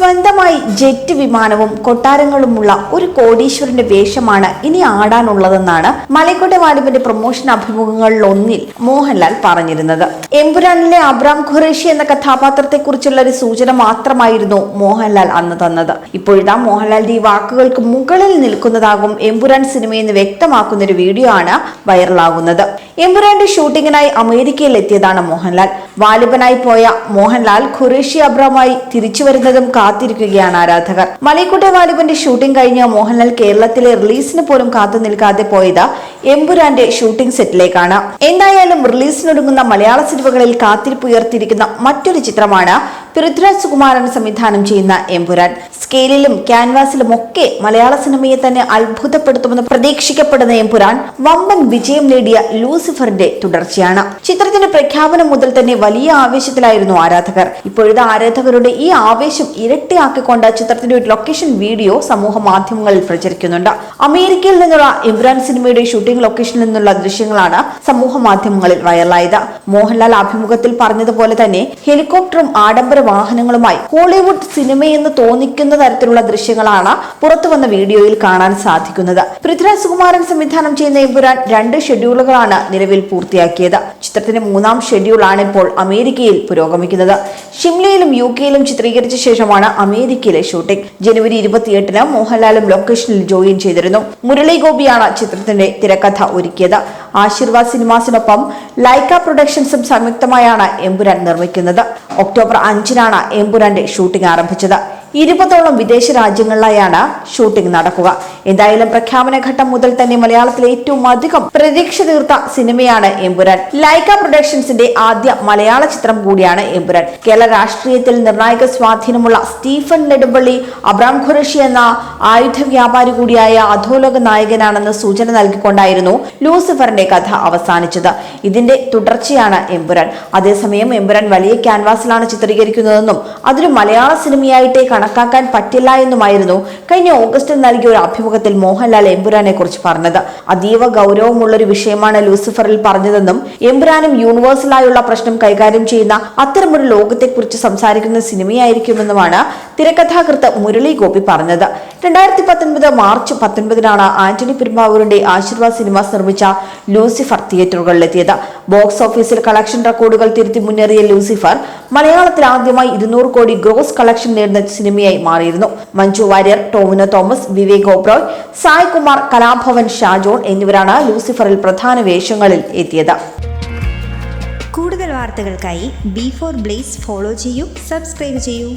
സ്വന്തമായി ജെറ്റ് വിമാനവും കൊട്ടാരങ്ങളുമുള്ള ഒരു കോടീശ്വരന്റെ വേഷമാണ് ഇനി ആടാനുള്ളതെന്നാണ് മലക്കോട്ടെ വാലിബിന്റെ പ്രൊമോഷൻ അഭിമുഖങ്ങളിൽ ഒന്നിൽ മോഹൻലാൽ പറഞ്ഞിരുന്നത്. എമ്പുരാനിലെ അബ്രാം ഖുറേഷി എന്ന കഥാപാത്രത്തെ കുറിച്ചുള്ള ഒരു സൂചന മാത്രമായിരുന്നു മോഹൻലാൽ അന്ന് തന്നത്. ഇപ്പോഴിതാ മോഹൻലാലിന്റെ ഈ വാക്കുകൾക്ക് മുകളിൽ നിൽക്കുന്നതാകും എമ്പുരാൻ സിനിമയെന്ന് വ്യക്തമാക്കുന്ന ഒരു വീഡിയോ ആണ് വൈറലാകുന്നത്. എമ്പുരാന്റെ ഷൂട്ടിങ്ങിനായി അമേരിക്കയിൽ എത്തിയതാണ് മോഹൻലാൽ. വാലിബനായി പോയ മോഹൻലാൽ ഖുറേഷി അബ്രാമായി തിരിച്ചു വരുന്നതും കാത്തിരിക്കുകയാണ് ആരാധകർ. മലൈക്കോട്ടെ വാലിബന്റെ ഷൂട്ടിംഗ് കഴിഞ്ഞ മോഹൻലാൽ കേരളത്തിലെ റിലീസിന് പോലും കാത്തു നിൽക്കാതെ പോയത് എമ്പുരാന്റെ ഷൂട്ടിംഗ് സെറ്റിലേക്കാണ്. എന്തായാലും റിലീസിനൊരുങ്ങുന്ന മലയാള സിനിമകളിൽ കാത്തിരിപ്പുയർത്തിയിരിക്കുന്ന മറ്റൊരു ചിത്രമാണ് പൃഥ്വിരാജ് സുകുമാരൻ സംവിധാനം ചെയ്യുന്ന എംപുരാൻ സ്കെയിലിലും ക്യാൻവാസിലും ഒക്കെ മലയാള സിനിമയെ തന്നെ അത്ഭുതപ്പെടുത്തുമെന്ന് പ്രതീക്ഷിക്കപ്പെടുന്ന എംപുരാൻ വമ്പൻ വിജയം നേടിയ ലൂസിഫറിന്റെ തുടർച്ചയാണ്. ചിത്രത്തിന്റെ പ്രഖ്യാപനം മുതൽ തന്നെ വലിയ ആവേശത്തിലായിരുന്നു ആരാധകർ. ഇപ്പോഴത്തെ ആരാധകരുടെ ഈ ആവേശം ഇരട്ടിയാക്കിക്കൊണ്ട് ചിത്രത്തിന്റെ ഒരു ലൊക്കേഷൻ വീഡിയോ സമൂഹ മാധ്യമങ്ങളിൽ പ്രചരിക്കുന്നുണ്ട്. അമേരിക്കയിൽ നിന്നുള്ള എംപുരാൻ സിനിമയുടെ ഷൂട്ടിംഗ് ലൊക്കേഷനിൽ നിന്നുള്ള ദൃശ്യങ്ങളാണ് സമൂഹ മാധ്യമങ്ങളിൽ വൈറലായത്. മോഹൻലാൽ അഭിമുഖത്തിൽ പറഞ്ഞതുപോലെ തന്നെ ഹെലികോപ്റ്ററും ആഡംബര വാഹനങ്ങളുമായി ഹോളിവുഡ് സിനിമയെന്ന് തോന്നിക്കുന്ന തരത്തിലുള്ള ദൃശ്യങ്ങളാണ് പുറത്തുവന്ന വീഡിയോയിൽ കാണാൻ സാധിക്കുന്നത്. പൃഥ്വിരാജ് സുകുമാരൻ സംവിധാനം ചെയ്യുന്ന എമ്പുരാൻ രണ്ട് ഷെഡ്യൂളുകളാണ് നിലവിൽ പൂർത്തിയാക്കിയത്. ചിത്രത്തിന്റെ മൂന്നാം ഷെഡ്യൂൾ ആണ് ഇപ്പോൾ അമേരിക്കയിൽ പുരോഗമിക്കുന്നത്. ഷിംലയിലും യു കെയിലും ചിത്രീകരിച്ച ശേഷമാണ് അമേരിക്കയിലെ ഷൂട്ടിംഗ്. ജനുവരി ഇരുപത്തിയെട്ടിന് മോഹൻലാലും ലൊക്കേഷനിൽ ജോയിൻ ചെയ്തിരുന്നു. മുരളി ഗോപിയാണ് ചിത്രത്തിന്റെ തിരക്കഥ ഒരുക്കിയത്. ആശീർവാദ് സിനിമാസിനൊപ്പം ലൈക്ക പ്രൊഡക്ഷൻസും സംയുക്തമായാണ് എമ്പുരാൻ നിർമ്മിക്കുന്നത്. ഒക്ടോബർ അഞ്ചിനാണ് എമ്പുരാന്റെ ഷൂട്ടിംഗ് ആരംഭിച്ചത്. ഇരുപതോളം വിദേശ രാജ്യങ്ങളിലായാണ് ഷൂട്ടിംഗ് നടക്കുക. എന്തായാലും പ്രഖ്യാപന ഘട്ടം മുതൽ തന്നെ മലയാളത്തിലെ ഏറ്റവും അധികം പ്രതീക്ഷ തീർത്ത സിനിമയാണ് എമ്പുരാൻ. ലൈക്ക പ്രൊഡക്ഷൻസിന്റെ ആദ്യ മലയാള ചിത്രം കൂടിയാണ് എമ്പുരാൻ. കേരള രാഷ്ട്രീയത്തിൽ നിർണായക സ്വാധീനമുള്ള സ്റ്റീഫൻ നെടുമ്പള്ളി അബ്രാം ഖുറഷി എന്ന ആയുധ വ്യാപാരി കൂടിയായ അധോലോക നായകനാണെന്ന് സൂചന നൽകിക്കൊണ്ടായിരുന്നു ലൂസിഫറിന്റെ കഥ അവസാനിച്ചത്. ഇതിന്റെ തുടർച്ചയാണ് എമ്പുരാൻ. അതേസമയം എമ്പുരാൻ വലിയ ക്യാൻവാസിലാണ് ചിത്രീകരിക്കുന്നതെന്നും അതൊരു മലയാള സിനിമയായിട്ടേ കണക്കാക്കാൻ പറ്റില്ല എന്നുമായിരുന്നു കഴിഞ്ഞ ഓഗസ്റ്റിൽ നൽകിയ ഒരു അഭിമുഖത്തിൽ മോഹൻലാൽ എമ്പുരാനെ കുറിച്ച് പറഞ്ഞത്. അതീവ ഗൗരവമുള്ളൊരു വിഷയമാണ് ലൂസിഫറിൽ പറഞ്ഞതെന്നും എംബ്രാനും യൂണിവേഴ്സലായുള്ള പ്രശ്നം കൈകാര്യം ചെയ്യുന്ന അത്തരമൊരു ലോകത്തെക്കുറിച്ച് സംസാരിക്കുന്ന സിനിമയായിരിക്കുമെന്നുമാണ് തിരക്കഥാകൃത്ത് മുരളി ഗോപി പറഞ്ഞത്. രണ്ടായിരത്തി പത്തൊൻപത് മാർച്ച് പത്തൊൻപതിനാണ് ആന്റണി പെരുമ്പാവൂരിന്റെ ആശീർവാദ് സിനിമാസ് നിർമ്മിച്ച ലൂസിഫർ തിയേറ്ററുകളിലെത്തിയത്. ബോക്സ് ഓഫീസിൽ കളക്ഷൻ റെക്കോർഡുകൾ തിരുത്തി മുന്നേറിയ ലൂസിഫർ മലയാളത്തിൽ ആദ്യമായി ഇരുന്നൂറ് കോടി ഗ്രോസ് കളക്ഷൻ നേടുന്ന സിനിമയായി മാറിയിരുന്നു. മഞ്ജു വാര്യർ ടോമിനോ തോമസ് വിവേക് ഓബ്രോയ് സായ്കുമാർ കലാഭവൻ ഷാജോൺ എന്നിവരാണ് ലൂസിഫറിൽ പ്രധാന വേഷങ്ങളിൽ എത്തിയത്. കൂടുതൽ വാർത്തകൾക്കായി ബി ഫോർ ബ്ലേസ് ഫോളോ ചെയ്യൂ സബ്സ്ക്രൈബ് ചെയ്യൂ.